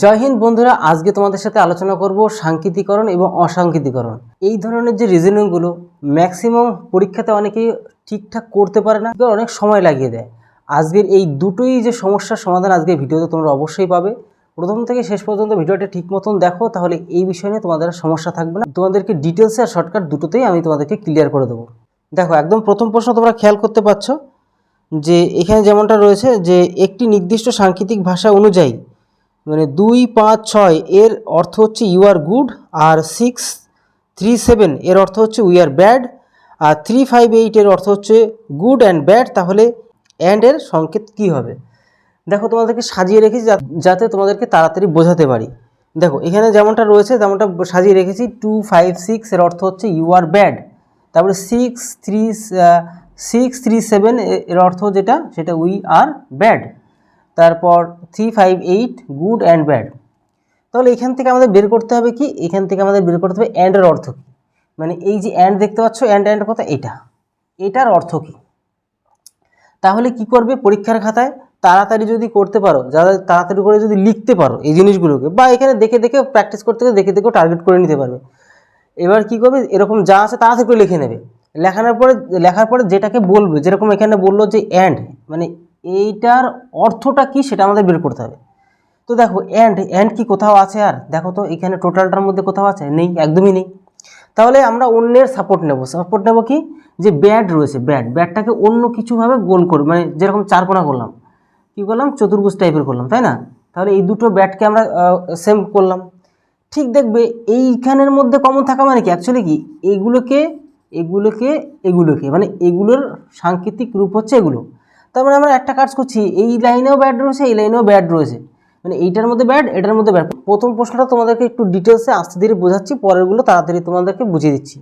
জয় হিন্দ বন্ধুরা, আজকে তোমাদের সাথে আলোচনা করব সাংকেতিকরণ এবং অসাংকেতিকরণ। এই ধরনের যে রিজনিংগুলো ম্যাক্সিমাম পরীক্ষাতে অনেকেই ঠিকঠাক করতে পারে না অনেক সময় লাগিয়ে দেয়। আজকের এই দুটোই যে সমস্যার সমাধান আজকে ভিডিওতে তোমরা অবশ্যই পাবে। প্রথম থেকে শেষ পর্যন্ত ভিডিওটা ঠিক মতন দেখো, তাহলে এই বিষয় নিয়ে তোমাদের সমস্যা থাকবে না। তোমাদেরকে ডিটেলসে আর শর্টকাট দুটোতেই আমি তোমাদেরকে ক্লিয়ার করে দেবো। দেখো, একদম প্রথম প্রশ্ন তোমরা খেয়াল করতে পারছ যে, এখানে যেমনটা রয়েছে যে, একটি নির্দিষ্ট সাংকেতিক ভাষা অনুযায়ী মানে দুই পাঁচ ছয় এর অর্থ হচ্ছে ইউ আর গুড আর সিক্স থ্রি সেভেন এর অর্থ হচ্ছে উই আর ব্যাড আর থ্রি ফাইভ এইট এর অর্থ হচ্ছে গুড অ্যান্ড ব্যাড তাহলে অ্যান্ড এর সংকেত কী হবে? দেখো তোমাদেরকে সাজিয়ে রেখেছি যাতে তোমাদেরকে তাড়াতাড়ি বোঝাতে পারি। দেখো, এখানে যেমনটা রয়েছে তেমনটা সাজিয়ে রেখেছি টু ফাইভ সিক্স এর অর্থ হচ্ছে ইউ আর ব্যাড তারপরে six three six three seven এর অর্থ যেটা, সেটা উই আর ব্যাড তারপর three five eight good and bad তাহলে এখান থেকে আমাদের বের করতে হবে কি? এখান থেকে আমাদের বের করতে হবে অ্যান্ডের অর্থ কী? মানে এই যে অ্যান্ড দেখতে পাচ্ছ অ্যান্ড অ্যান্ড কথা এটা। এটার অর্থ কী? তাহলে কি করবে পরীক্ষার খাতায়? তাড়াতাড়ি যদি করতে পারো, যারা তাড়াতাড়ি করে যদি লিখতে পারো এই জিনিসগুলোকে, বা এখানে দেখে দেখে প্র্যাকটিস করতে গেলে দেখে দেখেও টার্গেট করে নিতে পারবে। এবার কি করবে? এরকম যা আছে তাড়াতাড়ি করে লিখে নেবে। লেখানোর পরে, লেখার পরে যেটাকে বলবে, যেরকম এখানে বলল যে অ্যান্ড মানে এইটার অর্থটা কি সেটা আমাদের বের করতে হবে। তো দেখো অ্যান্ড অ্যান্ড কি কোথাও আছে আর? দেখো তো, এখানে টোটালটার মধ্যে কোথাও আছে? নেই, একদমই নেই। তাহলে আমরা অন্যের সাপোর্ট নেব। সাপোর্ট নেব কি? যে ব্যাড রয়েছে ব্যাড ব্যাডটাকে অন্য কিছুভাবে গোল করি মানে যেরকম চারকোনা করলাম। কী করলাম? চতুর্ভুজ টাইপের করলাম, তাই না? তাহলে এই দুটো ব্যাটকে আমরা সেম করলাম। ঠিক দেখবে, এইখানের মধ্যে কমন থাকা মানে কি? অ্যাকচুয়ালি কি? এগুলোকে এগুলোকে এগুলোকে। মানে এগুলোর সাংকেতিক রূপ হচ্ছে এগুলো। তার মানে আমরা একটা কাজ করছি, এই লাইনেও ব্যাড রয়েছে, এই লাইনেও ব্যাড রয়েছে। মানে এইটার মধ্যে ব্যাড এটার মধ্যে ব্যাড প্রথম প্রশ্নটা তোমাদেরকে একটু ডিটেলসে আস্তে ধীরে বোঝাচ্ছি, পরেরগুলো তাড়াতাড়ি তোমাদেরকে বুঝিয়ে দিচ্ছি।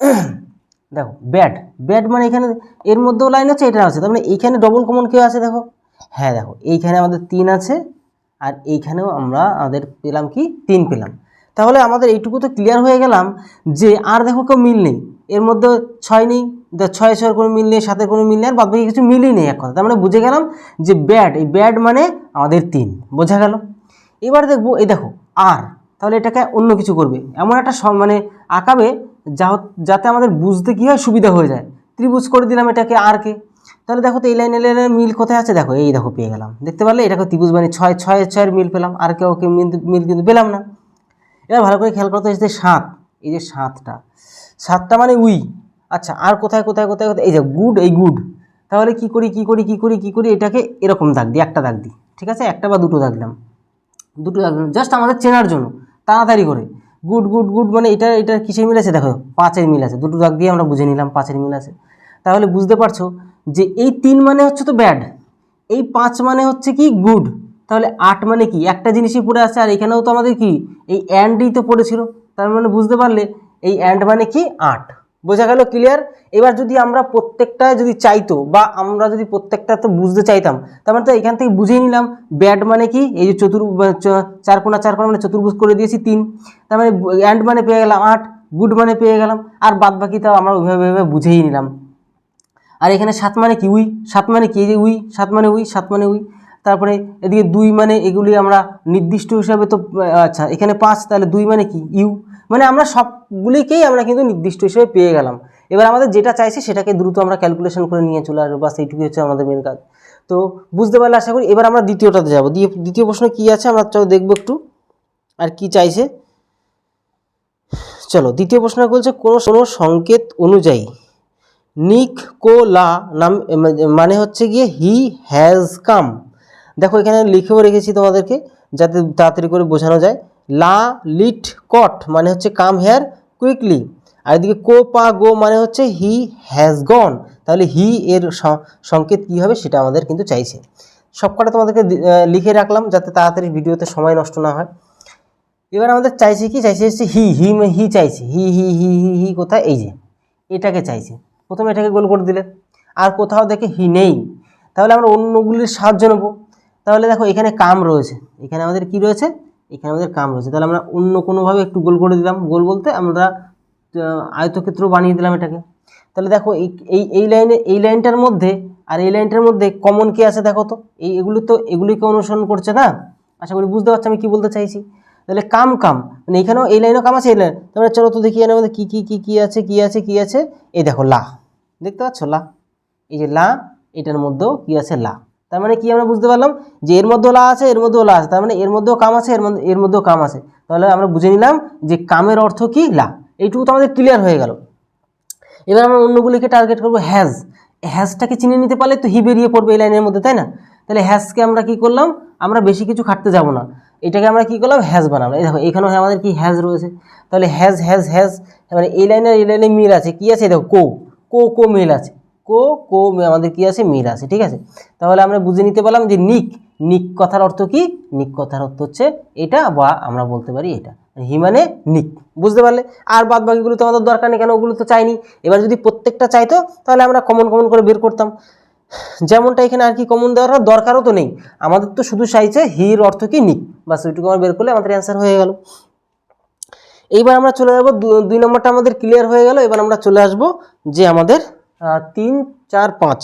দেখো ব্যাড ব্যাড মানে এখানে, এর মধ্যেও লাইন আছে এটা আছে। তার মানে এইখানে ডবল কমন কেউ আছে, দেখো? হ্যাঁ দেখো, এইখানে আমাদের তিন আছে, আর এইখানেও আমরা আমাদের পেলাম কি? তিন পেলাম। তাহলে আমাদের এইটুকু তো ক্লিয়ার হয়ে গেলাম যে আর দেখো কেউ মিল নেই। এর মধ্যে ছয় নেই ছয় ছয়ের কোনো মিল নেই, সাতের কোনো মিল নেই, আর বাদবাকি কিছু মিলই নেই এক কথা তার মানে বুঝে গেলাম যে ব্যাড এই ব্যাড মানে আমাদের তিন, বোঝা গেল? এবার দেখব, এই দেখো আর তাহলে এটাকে অন্য কিছু করবে। এমন একটা মানে আঁকাবে যা যাতে আমাদের বুঝতে কী হয়, সুবিধা হয়ে যায়। ত্রিভুজ করে দিলাম এটাকে আরকে তাহলে দেখো তো এই লাইনে লাইনে মিল কোথায় আছে? দেখো, এই দেখো পেয়ে গেলাম। দেখতে পারলে এটাকে ত্রিভুজ মানে ছয় ছয়, ছয়ের মিল পেলাম আর কেউ ওকে মিল মিল কিন্তু পেলাম না। এবার ভালো করে খেয়াল করতে হচ্ছে সাত, এই যে সাতটা। সাতটা মানে উই। আচ্ছা আর কোথায় কোথায় কোথায় কোথায়? এই যে গুড এই গুড তাহলে কি করি কি করি কি করি কি করি? এটাকে এরকম দাগ দিই, একটা দাগ দিই, ঠিক আছে? একটা বা দুটো দাগ দিলাম। দুটো দাগ জাস্ট আমাদের চেনার জন্য, তাড়াতাড়ি করে। গুড গুড গুড মানে এটা এটা কিসের মিল আছে? দেখো, পাঁচের মিল আছে। দুটো দাগ দিয়ে আমরা বুঝে নিলাম পাঁচের মিল আছে। তাহলে বুঝতে পারছ যে এই তিন মানে হচ্ছে তো ব্যাড এই পাঁচ মানে হচ্ছে কি গুড তাহলে আট মানে কি? একটা জিনিসই পড়ে আছে, আর এখানেও তো আমাদের কি? এই অ্যান্ডই তো পড়েছিল। তার মানে বুঝতে পারলে, এই অ্যান্ড মানে কি? আট। বোঝা গেল ক্লিয়ার এবার যদি আমরা প্রত্যেকটা যদি চাইতো বা আমরা যদি প্রত্যেকটা তো বুঝতে চাইতাম, তার মানে তো এখান থেকে বুঝেই নিলাম ব্যাড মানে কি? এই যে চতুর চার কোনা চার কোনা মানে চতুর্ভুজ করে দিয়েছি তিন, তার মানে অ্যান্ড মানে পেয়ে গেলাম আট গুড মানে পেয়ে গেলাম, আর বাদ বাকি তো আমরা ওইভাবে বুঝেই নিলাম। আর এখানে সাত মানে কি? উই, সাত মানে কি? উই, সাত মানে উই, সাত মানে উই, তারপরে এদিকে দুই মানে এগুলি আমরা নির্দিষ্ট হিসাবে তো আচ্ছা এখানে পাঁচ, তাহলে দুই মানে কি? ইউ মানে আমরা সবগুলিকেই আমরা কিন্তু নির্দিষ্ট হিসেবে পেয়ে গেলাম। এবার আমাদের যেটা চাইছি সেটাকে দ্রুত আমরা ক্যালকুলেশন করে নিয়ে চলে আসব, বাস এইটুকুই হচ্ছে আমাদের মেন কাজ। তো বুঝতে পারলে আশা করি, এবার আমরা দ্বিতীয়টাতে যাব। দ্বিতীয় প্রশ্ন কী আছে? আমরা চলো দেখব একটু, আর কি চাইছে। চলো, দ্বিতীয় প্রশ্ন বলছে, কোনো কোনো সংকেত অনুযায়ী নিক কো লা নাম মানে হচ্ছে গিয়ে হি হ্যাজ কাম। দেখো এখানে লিখেও রেখেছি তোমাদেরকে, যাতে তাড়াতাড়ি করে বোঝানো যায়। লা লিট কট মানে হচ্ছে কাম হেয়ার কুইকলি। আর এদিকে কো পা গো মানে হচ্ছে হি হ্যাজ গন। তাহলে হি এর সংকেত কী হবে সেটা আমাদের কিন্তু চাইছে। সবকটা তোমাদেরকে লিখে রাখলাম যাতে তাড়াতাড়ি ভিডিওতে সময় নষ্ট না হয়। এবার আমাদের চাইছে কি? চাইছে হচ্ছে হি হি হি চাইছে। হি হি হি হি হি কোথায়? এই যে, এটাকে চাইছে। প্রথমে এটাকে গোল করে দিলে। আর কোথাও দেখে হি নেই। তাহলে আমরা অন্যগুলির সাহায্য নেব। তাহলে দেখো এখানে কাম রয়েছে। এখানে আমাদের কি রয়েছে? এখানে আমাদের কাম রয়েছে। তাহলে আমরা অন্য কোনোভাবে একটু গোল করে দিলাম। গোল বলতে আমরা আয়তক্ষেত্র বানিয়ে দিলাম এটাকে। তাহলে দেখো, এই এই এই লাইনে, এই লাইনটার মধ্যে আর এই লাইনটার মধ্যে কমন কি আছে দেখো তো? এই, এগুলো তো, এগুলিকে অনুসরণ করছে না? আশা করি বুঝতে পারছ আমি কি বলতে চাইছি? তাহলে কাম কাম। মানে এখানেও এই লাইনও কাম আছে, এই লাইন। তাহলে চলো তো দেখি এর মধ্যে কী কী কী কী আছে কী আছে কী আছে। এই দেখো লা। দেখতে পাচ্ছ লা? এই যে লা, এটার মধ্যেও কী আছে লা? তার মানে কি আমরা বুঝতে পারলাম? যে এর মধ্যেও লা আছে, এর মধ্যেও লা আছে। তার মানে এর মধ্যেও কাম আছে, এর মধ্যে এর মধ্যেও কাম আছে। তাহলে আমরা বুঝে নিলাম যে কামের অর্থ কি? লা। এইটুকু তো আমাদের ক্লিয়ার হয়ে গেল। এবার আমরা অন্যগুলিকে টার্গেট করব হ্যাজ হ্যাজটাকে চিনে নিতে পারলে তো হি বেরিয়ে পড়বে এই লাইনের মধ্যে, তাই না? তাহলে হ্যাজকে আমরা কি করলাম? আমরা বেশি কিছু খাটতে যাব না। এটাকে আমরা কি করলাম? হ্যাজ বানালাম। এই দেখো, এখানেও আমাদের কি হ্যাজ রয়েছে। তাহলে হ্যাজ হ্যাজ হ্যাজ মানে এই লাইনের এই লাইনে মিল আছে। কি আছে? দেখো, কো। কো কো মিল আছে। কো কো আমাদের কি আছে? মিল আছে, ঠিক আছে? তাহলে আমরা বুঝে নিতে পারলাম যে নিক নিক কথার অর্থ কি? নিক কথার অর্থ হচ্ছে এটা বা আমরা বলতে পারি এটা। হি মানে নিক, বুঝতে পারলে? আর বাদ বাকিগুলো তো আমাদের দরকার নেই, কেন ওগুলো তো চাইনি। এবার যদি প্রত্যেকটা চাইতো, তাহলে আমরা কমন কমন করে বের করতাম। যেমনটা এখানে আর কি কমন দেওয়ার দরকারও তো নেই। আমাদের তো শুধু চাইছে হির অর্থ কি? নিক। বাস ওইটুকু আমরা বের করলে আমাদের অ্যান্সার হয়ে গেল। এইবার আমরা চলে যাব দুই নম্বরটা আমাদের ক্লিয়ার হয়ে গেল। এবার আমরা চলে আসব যে আমাদের তিন, চার, পাঁচ।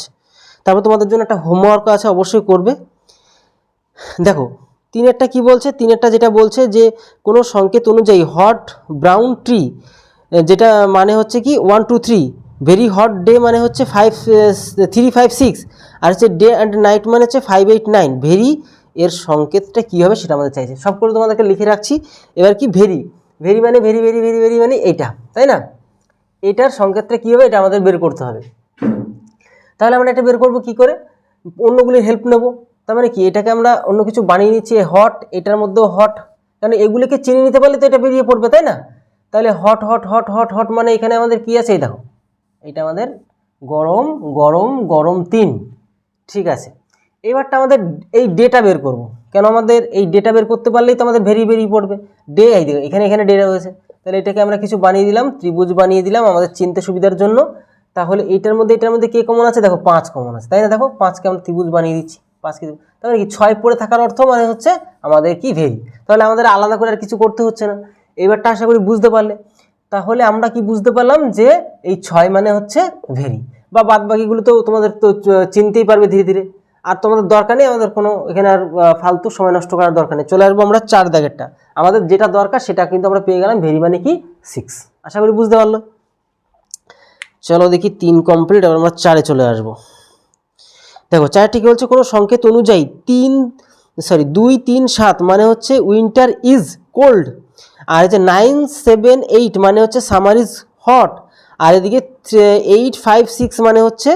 তারপর তোমাদের জন্য একটা হোমওয়ার্ক আছে, অবশ্যই করবে। দেখো, তিনেরটা কি বলছে? তিনেরটা যেটা বলছে যে, কোনো সংকেত অনুযায়ী হট ব্রাউন ট্রি যেটা মানে হচ্ছে কি one two three very hot day মানে হচ্ছে ফাইভ থ্রি ফাইভ সিক্স আর হচ্ছে ডে অ্যান্ড নাইট মানে হচ্ছে ফাইভ এইট নাইন ভেরি এর সংকেতটা কী হবে সেটা আমাদের চাইছে। সব করে তোমাদেরকে লিখে রাখছি। এবার কি ভেরি ভেরি মানে ভেরি ভেরি ভেরি ভেরি মানে এইটা, তাই না? এইটার সংকেতটা কী হবে, এটা আমাদের বের করতে হবে। তাহলে আমরা এটা বের করব কি করে? অন্যগুলির হেল্প নেব। তার মানে কি? এটাকে আমরা অন্য কিছু বানিয়ে নিচ্ছি হট এটার মধ্যেও হট কারণ এগুলিকে চিনে নিতে পারলে তো এটা বেরিয়ে পড়বে, তাই না? তাহলে hot hot hot hot hot মানে এখানে আমাদের কি আছে, এই দেখো। এটা আমাদের গরম গরম গরম তিন। ঠিক আছে। এবারটা আমাদের এই ডেটা বের করব। কেন আমাদের এই ডেটা বের করতে পারলেই তো আমাদের ভেরি বেরিয়ে পড়বে? ডে এই দেখো, এখানে এখানে ডেটা রয়েছে। তাহলে এটাকে আমরা কিছু বানিয়ে দিলাম, ত্রিভুজ বানিয়ে দিলাম আমাদের চিনতে সুবিধার জন্য। তাহলে এটার মধ্যে এটার মধ্যে কে কমন আছে? দেখো, পাঁচ কমন আছে, তাই না? দেখো, পাঁচকে আমরা ত্রিভুজ বানিয়ে দিচ্ছি, পাঁচকে তাহলে কি, ছয় পড়ে থাকার অর্থ মানে হচ্ছে আমাদের কি ভেরি? তাহলে আমাদের আলাদা করে আর কিছু করতে হচ্ছে না। এবারটা আশা করি বুঝতে পারলে। তাহলে আমরা কি বুঝতে পারলাম যে এই ছয় মানে হচ্ছে ভেরি? বা বাদ বাকিগুলো তো তোমাদের তো চিনতেই পারবে ধীরে ধীরে। আর তোমাদের দরকার নেই আমাদের কোনো এখানে আর ফালতু সময় নষ্ট করার দরকার নেই। চলে আসব আমরা চার দাগেরটা। আমাদের যেটা দরকার সেটা কিন্তু আমরা পেয়ে গেলাম ভেরি মানে কি সিক্স আশা করি বুঝতে পারল? চলো দেখি তিন কমপ্লিট এবার আমরা চারে চলে আসব। দেখো, চারটি কি বলছে? কোনো সংকেত অনুযায়ী তিন সরি দুই, তিন, সাত মানে হচ্ছে উইন্টার ইজ কোল্ড আর হচ্ছে নাইন সেভেন এইট মানে হচ্ছে সামার ইজ হট আর এদিকে এইট ফাইভ সিক্স মানে হচ্ছে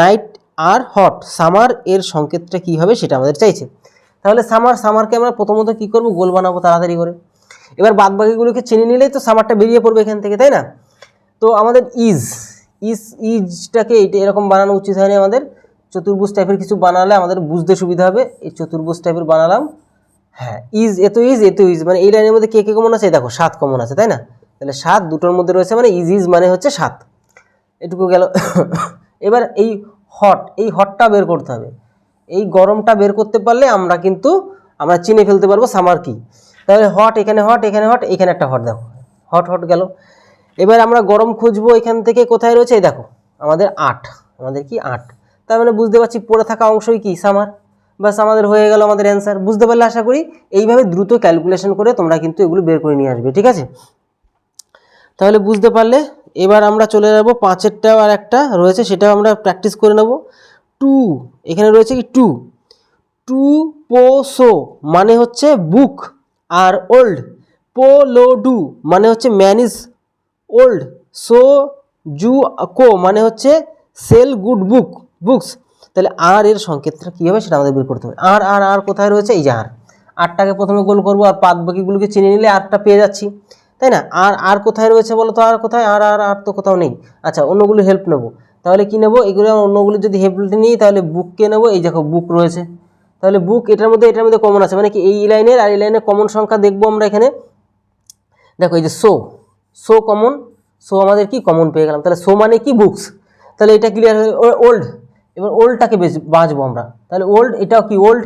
নাইট আর হট সামার এর সংকেতটা কী হবে সেটা আমাদের চাইছে। তাহলে সামার সামারকে আমরা প্রথমত কী করব? গোল বানাবো তাড়াতাড়ি করে। এবার বাদ বাকিগুলোকে চিনে নিলেই তো সামারটা বেরিয়ে পড়বে এখান থেকে, তাই না? তো আমাদের ইজ ইজ ইজটাকে এটা এরকম বানানো উচিত হয়নি আমাদের। চতুর্ভুজ টাইপের কিছু বানালে আমাদের বুঝতে সুবিধা হবে। এই চতুর্ভুজ টাইপের বানালাম। হ্যাঁ ইজ এত ইজ এত ইজ মানে এই লাইনের মধ্যে কে কে কমন আছে? দেখো, সাত কমন আছে, তাই না? তাহলে সাত দুটোর মধ্যে রয়েছে মানে ইজ ইজ মানে হচ্ছে সাত। এটুকু গেল। এবার এই হট এই হটটা বের করতে হবে। এই গরমটা বের করতে পারলে আমরা কিন্তু, আমরা চিনে ফেলতে পারব সামার কি। তাহলে হট এখানে হট এখানে হট এখানে একটা হট দেখো। হট হট গেল। এবার আমরা গরম খুঁজবো এখান থেকে কোথায় রয়েছে, এই দেখো, আমাদের আট, আমাদের কি আট। তার মানে বুঝতে পারছি পড়ে থাকা অংশই কি সামার বাস আমাদের হয়ে গেল আমাদের অ্যান্সার বুঝতে পারলে আশা করি, এইভাবে দ্রুত ক্যালকুলেশন করে তোমরা কিন্তু এগুলো বের করে নিয়ে আসবে, ঠিক আছে? তাহলে বুঝতে পারলে এবার আমরা চলে যাব পাঁচেরটাও আর একটা রয়েছে, সেটাও আমরা প্র্যাকটিস করে নেব। টু, এখানে রয়েছে কি টু? টু পো সো মানে হচ্ছে বুক আর ওল্ড। পো লো ডু মানে হচ্ছে ম্যান ইজ ওল্ড। সো জু কো মানে হচ্ছে সেল গুড বুক, বুকস। তাহলে আর এর সংকেতটা কী হবে সেটা আমাদের বের করতে হবে। আর আর আর কোথায় রয়েছে? এই যে আর। আটটাকে প্রথমে গোল করব আর পাত বাকিগুলোকে চিনে নিলে আরটা পেয়ে যাচ্ছি। তাই না? আর আর কোথায় রয়েছে বলো তো আর কোথায়? আর আর আর তো কোথাও নেই। আচ্ছা অন্যগুলো হেল্প নেব। তাহলে কি নেব? এগুলো, অন্যগুলো যদি হেল্প নিই, তাহলে বুককে নেব। এই দেখো বুক রয়েছে। তাহলে বুক এটার মধ্যে এটার মধ্যে কমন আছে। মানে কি, এই লাইনের আর এই লাইনের কমন সংখ্যা দেখব আমরা এখানে। দেখো, এই যে সো সো কমন সো আমাদের কি? কমন পেয়ে গেলাম। তাহলে সো মানে কি? বুকস তাহলে এটা ক্লিয়ার হয়ে ওল্ড এবার ওল্ডটাকে বেশ বাঁচবো আমরা। তাহলে ওল্ড এটাও কি ওল্ড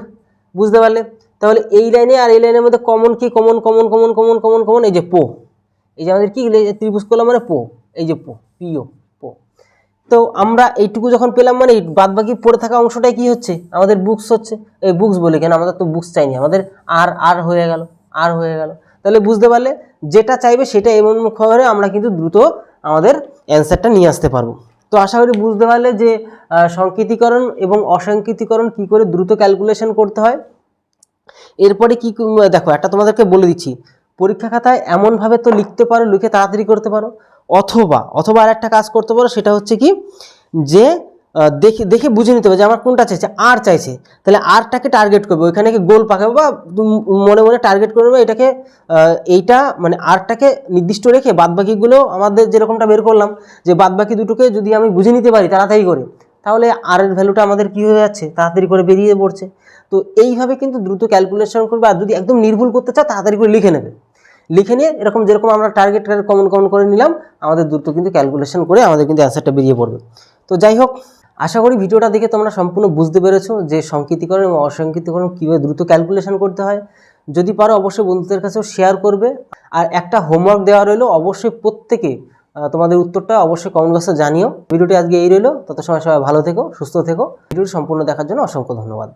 বুঝতে পারলে? তাহলে এই লাইনে আর এই লাইনের মধ্যে কমন কি? Common common common common common common এই যে পো। এই যে আমাদের কি? ত্রিভুজ করলাম মানে পো। এই যে পো পিও পো। তো আমরা এইটুকু যখন পেলাম মানে বাদ বাকি পড়ে থাকা অংশটাই কি হচ্ছে? আমাদের বুকস হচ্ছে। এই বুকস বলে কেন? আমাদের তো বুকস চাইনি। আমাদের আর আর হয়ে গেল আর হয়ে গেল। তাহলে বুঝতে পারলে যেটা চাইবে সেটা এমন খবরে আমরা কিন্তু দ্রুত আমাদের অ্যান্সারটা নিয়ে আসতে পারব। তো আশা করি বুঝতে পারলে যে সংকেতিকরণ এবং অসংকেতিকরণ কি করে দ্রুত ক্যালকুলেশন করতে হয়। এরপরে কি দেখো, একটা তোমাদেরকে বলে দিচ্ছি। পরীক্ষা খাতায় এমনভাবে তো লিখতে পারো, লিখে তাড়াতাড়ি করতে পারো। অথবা অথবা আর একটা কাজ করতে পারো, সেটা হচ্ছে কি, যে দেখে দেখে বুঝে নিতে হবে যে আমার কোনটা চাইছে, আর চাইছে। তাহলে আরটাকে টার্গেট করবে, ওইখানে কি গোল পাকাবে বা মনে মনে টার্গেট করবে, এটাকে এইটা মানে আরটাকে নির্দিষ্ট রেখে বাদবাকিগুলো আমাদের যেরকমটা বের করলাম, যে বাদবাকি দুটোকে যদি আমি বুঝে নিতে পারি তাড়াতাড়ি করে, তাহলে আর এর ভ্যালুটা আমাদের কী হয়ে যাচ্ছে? তাড়াতাড়ি করে বেরিয়ে পড়ছে। তো এইভাবে কিন্তু দ্রুত ক্যালকুলেশন করবে আর যদি একদম নির্ভুল করতে চাও, তাড়াতাড়ি করে লিখে নেবে। লিখে নিয়ে এরকম যেরকম আমরা টার্গেট কমন কমন করে নিলাম, আমাদের দ্রুত কিন্তু ক্যালকুলেশন করে আমাদের কিন্তু অ্যান্সারটা বেরিয়ে পড়বে। তো যাই হোক, আশা করি ভিডিওটা দেখে তোমরা সম্পূর্ণ বুঝতে পেরেছ যে সংকেতীকরণ এবং অসংকেতীকরণ কীভাবে দ্রুত ক্যালকুলেশন করতে হয়। যদি পারো অবশ্যই বন্ধুদের কাছেও শেয়ার করবে। আর একটা হোমওয়ার্ক দেওয়া রইল, অবশ্যই প্রত্যেকে তোমাদের উত্তরটা অবশ্যই কমেন্ট বক্সে জানিও। ভিডিওটি আজকে এই রইল তত সময় সবাই ভালো থেকো, সুস্থ থেকো। ভিডিওটি সম্পূর্ণ দেখার জন্য অসংখ্য ধন্যবাদ।